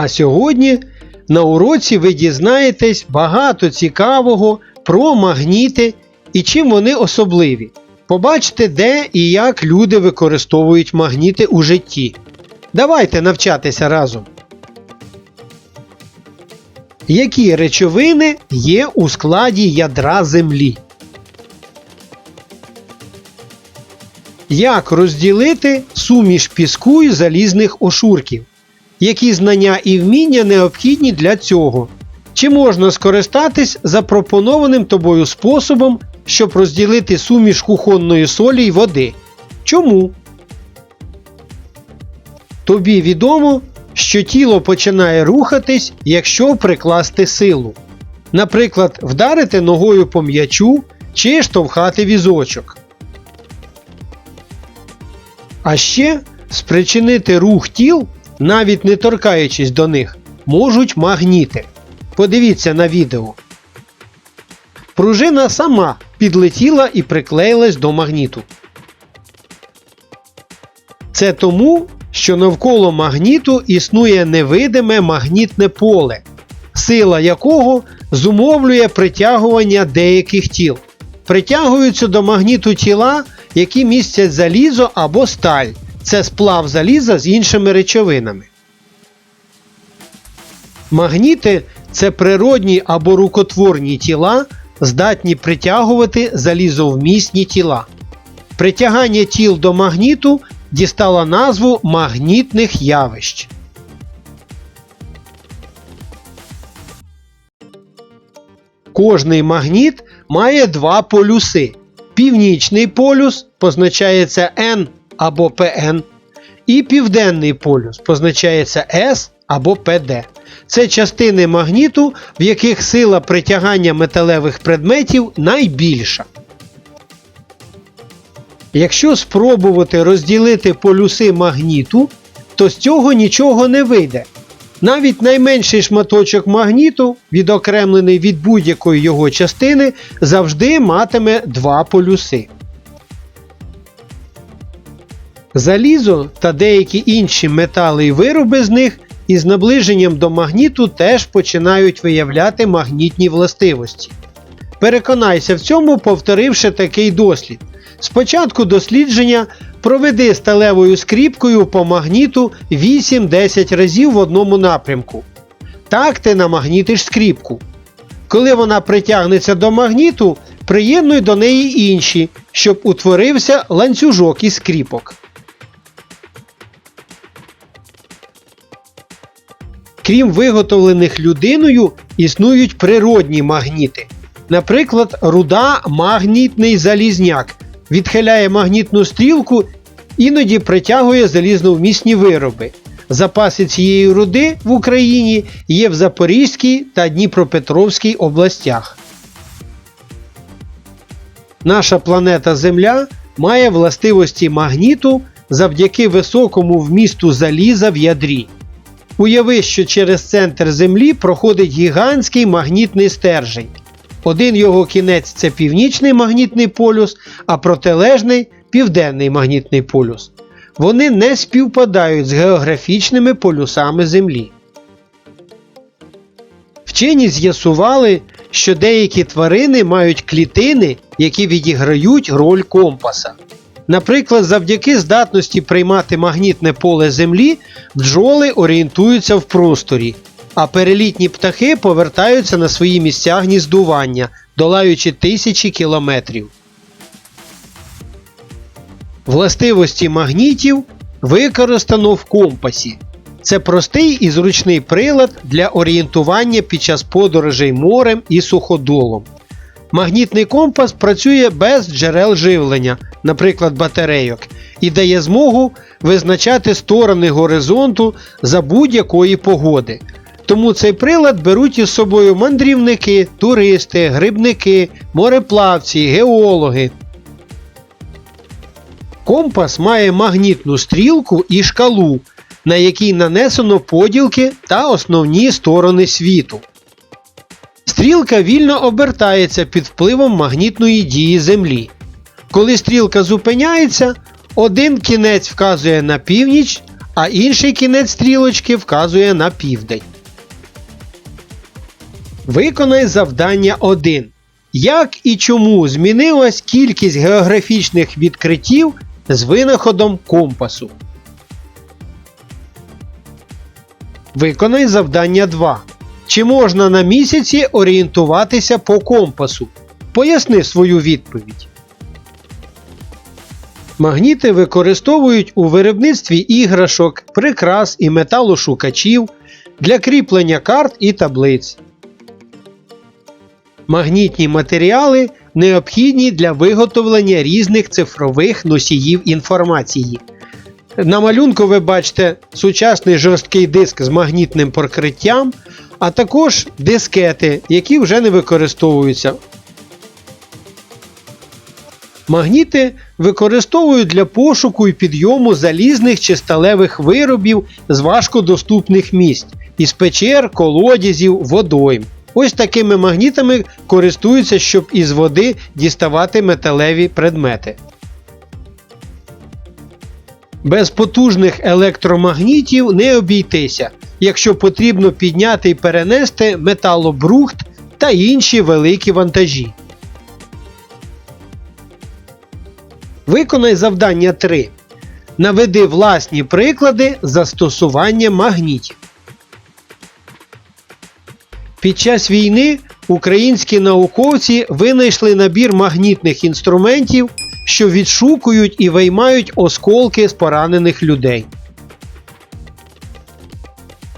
А сьогодні на уроці ви дізнаєтесь багато цікавого про магніти і чим вони особливі. Побачите, де і як люди використовують магніти у житті. Давайте навчатися разом. Які речовини є у складі ядра Землі? Як розділити суміш піску і залізних ошурків? Які знання і вміння необхідні для цього? Чи можна скористатись запропонованим тобою способом, щоб розділити суміш кухонної солі й води? Чому? Тобі відомо, що тіло починає рухатись, якщо прикласти силу. Наприклад, вдарити ногою по м'ячу чи штовхати візочок. А ще спричинити рух тіл, навіть не торкаючись до них, можуть магніти. Подивіться на відео. Пружина сама підлетіла і приклеїлась до магніту. Це тому, що навколо магніту існує невидиме магнітне поле, сила якого зумовлює притягування деяких тіл. Притягуються до магніту тіла, які містять залізо або сталь. Це сплав заліза з іншими речовинами. Магніти це природні або рукотворні тіла, здатні притягувати залізовмісні тіла. Притягання тіл до магніту дістало назву магнітних явищ. Кожний магніт має два полюси. Північний полюс позначається N або PN, і південний полюс позначається S або PD. Це частини магніту, в яких сила притягання металевих предметів найбільша. Якщо спробувати розділити полюси магніту, то з цього нічого не вийде. Навіть найменший шматочок магніту, відокремлений від будь-якої його частини, завжди матиме два полюси. Залізо та деякі інші метали і вироби з них із наближенням до магніту теж починають виявляти магнітні властивості. Переконайся в цьому, повторивши такий дослід. Спочатку дослідження проведи сталевою скріпкою по магніту 8-10 разів в одному напрямку. Так ти намагнітиш скріпку. Коли вона притягнеться до магніту, приєднуй до неї інші, щоб утворився ланцюжок із скріпок. Крім виготовлених людиною, існують природні магніти. Наприклад, руда магнітний залізняк відхиляє магнітну стрілку, іноді притягує залізновмісні вироби. Запаси цієї руди в Україні є в Запорізькій та Дніпропетровській областях. Наша планета Земля має властивості магніту завдяки високому вмісту заліза в ядрі. Уяви, що через центр Землі проходить гігантський магнітний стержень. Один його кінець це північний магнітний полюс, а протилежний південний магнітний полюс. Вони не співпадають з географічними полюсами Землі. Вчені з'ясували, що деякі тварини мають клітини, які відіграють роль компаса. Наприклад, завдяки здатності приймати магнітне поле Землі, бджоли орієнтуються в просторі, а перелітні птахи повертаються на свої місця гніздування, долаючи тисячі кілометрів. Властивості магнітів використано в компасі. Це простий і зручний прилад для орієнтування під час подорожей морем і суходолом. Магнітний компас працює без джерел живлення, наприклад, батарейок, і дає змогу визначати сторони горизонту за будь-якої погоди. Тому цей прилад беруть із собою мандрівники, туристи, грибники, мореплавці, геологи. Компас має магнітну стрілку і шкалу, на якій нанесено поділки та основні сторони світу. Стрілка вільно обертається під впливом магнітної дії Землі. Коли стрілка зупиняється, один кінець вказує на північ, а інший кінець стрілочки вказує на південь. Виконай завдання 1. Як і чому змінилась кількість географічних відкриттів з винаходом компасу? Виконай завдання 2. Чи можна на місяці орієнтуватися по компасу? Поясни свою відповідь. Магніти використовують у виробництві іграшок, прикрас і металошукачів для кріплення карт і таблиць. Магнітні матеріали необхідні для виготовлення різних цифрових носіїв інформації. На малюнку ви бачите сучасний жорсткий диск з магнітним покриттям, а також дискети, які вже не використовуються. Магніти використовують для пошуку і підйому залізних чи сталевих виробів з важкодоступних місць із печер, колодязів, водойм. Ось такими магнітами користуються, щоб із води діставати металеві предмети. Без потужних електромагнітів не обійтися, якщо потрібно підняти і перенести металобрухт та інші великі вантажі. Виконай завдання 3. Наведи власні приклади застосування магнітів. Під час війни українські науковці винайшли набір магнітних інструментів, що відшукують і виймають осколки з поранених людей.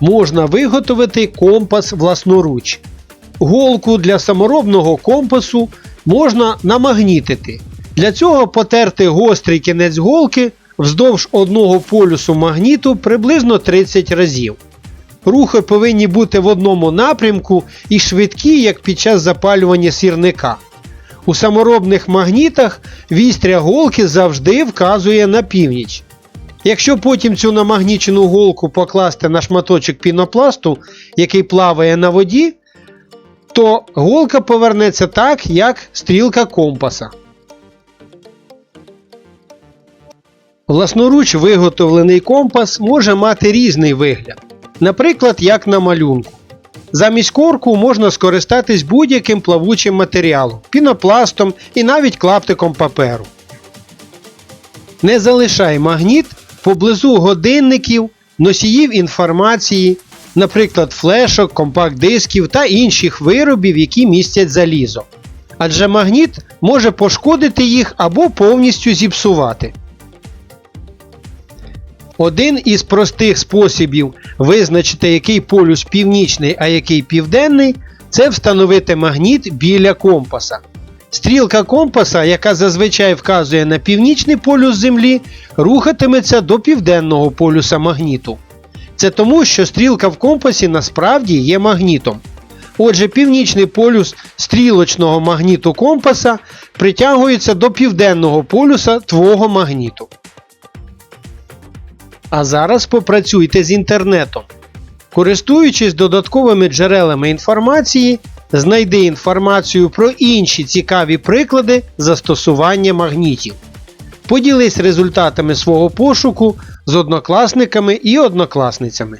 Можна виготовити компас власноруч. Голку для саморобного компасу можна намагнітити. Для цього потерти гострий кінець голки вздовж одного полюсу магніту приблизно 30 разів. Рухи повинні бути в одному напрямку і швидкі, як під час запалювання сірника. У саморобних магнітах вістря голки завжди вказує на північ. Якщо потім цю намагнічену голку покласти на шматочок пінопласту, який плаває на воді, то голка повернеться так, як стрілка компаса. Власноруч виготовлений компас може мати різний вигляд, наприклад, як на малюнку. Замість корку можна скористатись будь-яким плавучим матеріалом, пінопластом і навіть клаптиком паперу. Не залишай магніт поблизу годинників, носіїв інформації, наприклад, флешок, компакт-дисків та інших виробів, які містять залізо. Адже магніт може пошкодити їх або повністю зіпсувати. Один із простих способів визначити, який полюс північний, а який південний, це встановити магніт біля компаса. Стрілка компаса, яка зазвичай вказує на північний полюс Землі, рухатиметься до південного полюса магніту. Це тому, що стрілка в компасі насправді є магнітом. Отже, північний полюс стрілочного магніту компаса притягується до південного полюса твого магніту. А зараз попрацюйте з інтернетом. Користуючись додатковими джерелами інформації, знайди інформацію про інші цікаві приклади застосування магнітів. Поділись результатами свого пошуку з однокласниками і однокласницями.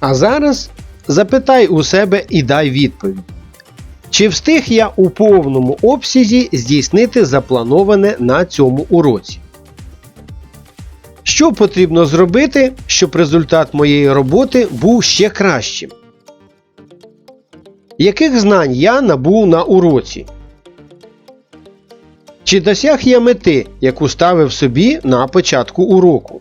А зараз запитай у себе і дай відповідь. Чи встиг я у повному обсязі здійснити заплановане на цьому уроці? Що потрібно зробити, щоб результат моєї роботи був ще кращим? Яких знань я набув на уроці? Чи досяг я мети, яку ставив собі на початку уроку?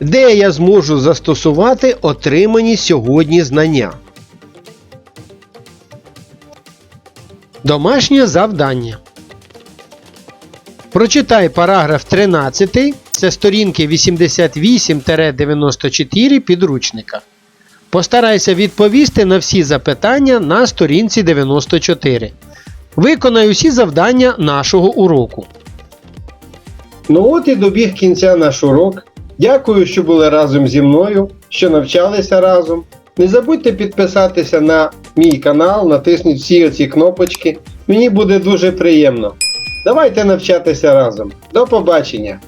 Де я зможу застосувати отримані сьогодні знання? Домашнє завдання. Прочитай параграф 13, це сторінки 88-94 підручника. Постарайся відповісти на всі запитання на сторінці 94. Виконай усі завдання нашого уроку. Ну от і добіг кінця наш урок. Дякую, що були разом зі мною, що навчалися разом. Не забудьте підписатися на мій канал, натисніть всі оці кнопочки. Мені буде дуже приємно. Давайте навчатися разом. До побачення!